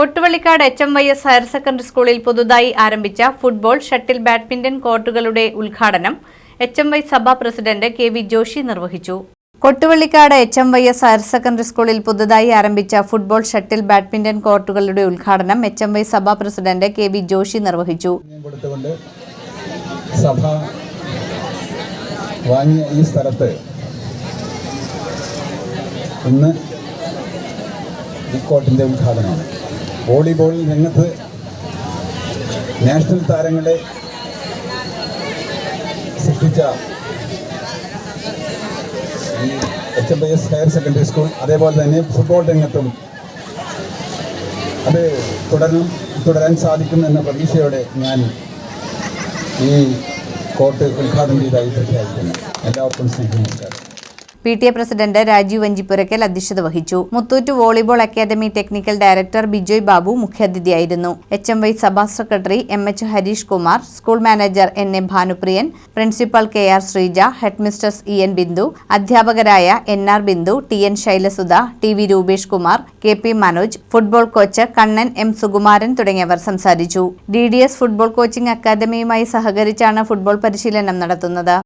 Kottuvallikkad H M Y S higher secondary സ്കൂളിൽ പുതുതായി ആരംഭിച്ച ഫുട്ബോൾ ഷട്ടിൽ ബാഡ്മിന്റൺ കോർട്ടുകളുടെ ഉദ്ഘാടനം എച്ച് എം വൈ സഭാ പ്രസിഡന്റ് കെ വി ജോഷി നിർവഹിച്ചു. Kottuvallikkad H M Y S higher secondary സ്കൂളിൽ പുതുതായി ആരംഭിച്ച ഫുട്ബോൾ ഷട്ടിൽ ബാഡ്മിന്റൺ കോർട്ടുകളുടെ ഉദ്ഘാടനം എച്ച് എം വൈ സഭാ പ്രസിഡന്റ് കെ വി ജോഷി നിർവഹിച്ചു. സഭ ഈ ഈ കോർട്ടിന്റെ ഉദ്ഘാടനമാണ്. വോളിബോൾ രംഗത്ത് നാഷണൽ താരങ്ങളെ സൃഷ്ടിച്ച ഈ H M S higher secondary school അതേപോലെ തന്നെ ഫുട്ബോൾ രംഗത്തും അത് തുടരും തുടരാൻ സാധിക്കും എന്ന പ്രതീക്ഷയോടെ ഞാൻ ഈ കോർട്ട് ഉദ്ഘാടനം ചെയ്തായി പ്രഖ്യാപിക്കുന്നു. എല്ലാവർക്കും സ്നേഹം നമസ്കാരം. P T A president Rajeev Vanchipurakkal അധ്യക്ഷത വഹിച്ചു. Muthoot volleyball academy technical director Bijoy Babu മുഖ്യാതിഥിയായിരുന്നു. H M Y സഭാ secretary M H Harish Kumar school manager N A Bhanupriyan principal K R Sreeja headmistress E N Bindu അധ്യാപകരായ N R Bindu T N Shylasudha T V Rupesh Kumar K P Manoj football coach Kannan M Sukumaran തുടങ്ങിയവർ സംസാരിച്ചു. D D S football coaching അക്കാദമിയുമായി സഹകരിച്ചാണ് football പരിശീലനം നടത്തുന്നത്.